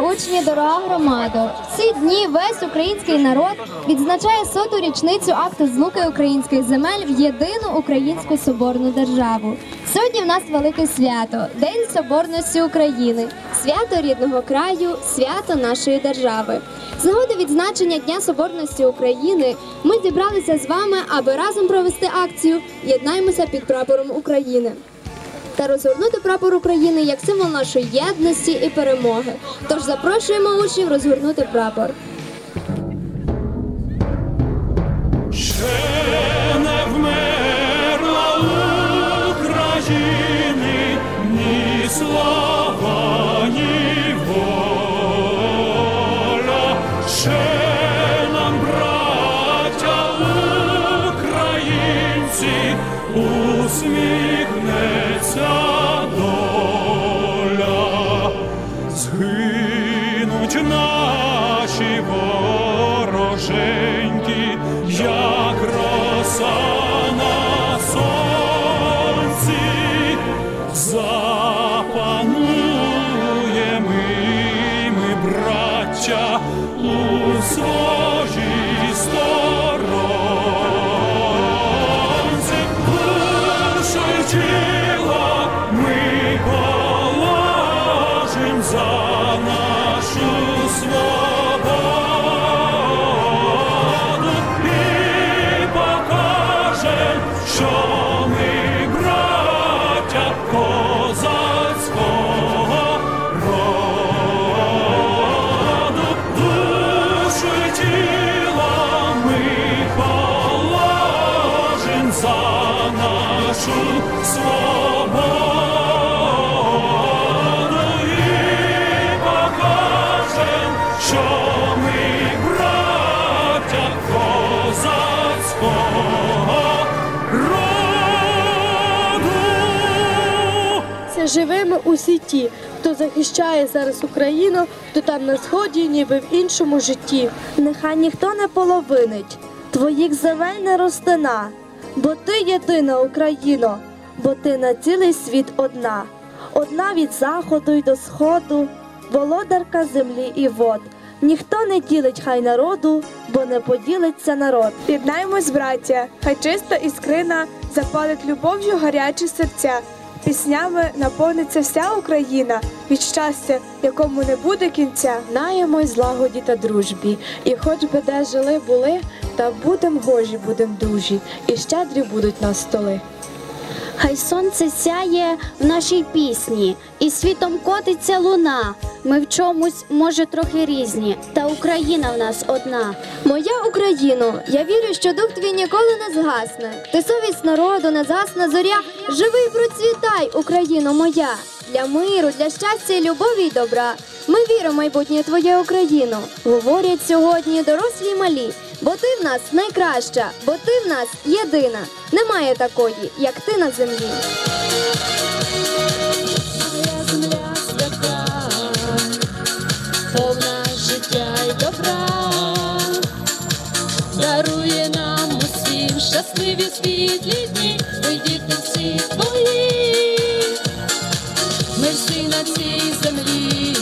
учні, дорога громада! Ці дні весь український народ відзначає соту річницю акту злуки українських земель в єдину українську соборну державу. Сьогодні в нас велике свято День Соборності України, свято рідного краю, свято нашої держави. З нагоди відзначення Дня Соборності України ми зібралися з вами, аби разом провести акцію Єднаймося під прапором України та розгорнути прапор України як символ нашої єдності і перемоги. Тож запрошуємо учнів розгорнути прапор. За нашу свободу і покажем, що ми браття козацького роду. Це живими усі ті, хто захищає зараз Україну, то там на сході, ніби в іншому житті. Нехай ніхто не половинить, твоїх земель не розтина, бо ти єдина Україно, бо ти на цілий світ одна, одна від заходу й до сходу, володарка землі і вод. Ніхто не ділить хай народу, бо не поділиться народ. Піднаймось, браття, хай чиста іскрина запалить любов'ю гарячі серця. Піснями наповниться вся Україна від щастя, якому не буде кінця. Знаємо й злагоді та дружбі, і хоч би де жили були, та будем гожі, будем дужі, і щедрі будуть нас столи. Хай сонце сяє в нашій пісні, і світом котиться луна. Ми в чомусь, може, трохи різні, та Україна в нас одна. Моя Україно, я вірю, що дух твій ніколи не згасне. Ти совість народу, не згасна зоря. Живи і процвітай, Україно моя. Для миру, для щастя, любові й добра. Ми віримо в майбутнє твоє Україно. Говорять сьогодні дорослі й малі, бо ти в нас найкраща, бо ти в нас єдина. Немає такої, як ти на землі. Дарує нам усім щасливі світлі дні, ви діти всі твої, ми всі на цій землі,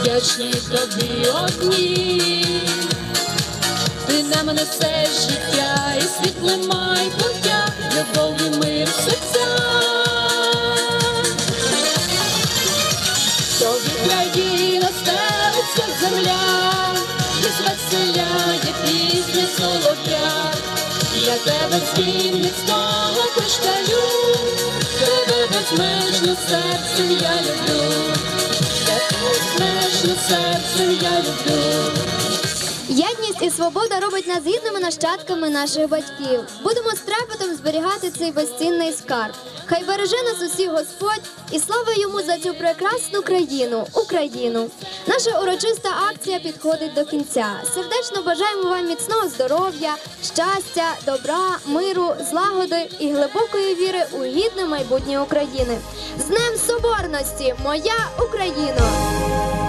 вдячні тобі одні, нам несеш життя і світле майбуття, любов і мир в серцях. Тобі країна стелиться земля, і звеселяє пісня солов'я. я тебе з вінницького кришталю, тебе безмежно серцем я люблю, тебе безмежно серцем я люблю. Єдність і свобода робить нас гідними нащадками наших батьків. Будемо з трепетом зберігати цей безцінний скарб. Хай береже нас усіх Господь і слава йому за цю прекрасну країну, Україну. Наша урочиста акція підходить до кінця. Сердечно бажаємо вам міцного здоров'я, щастя, добра, миру, злагоди і глибокої віри у гідне майбутнє України. З Днем Соборності, моя Україна!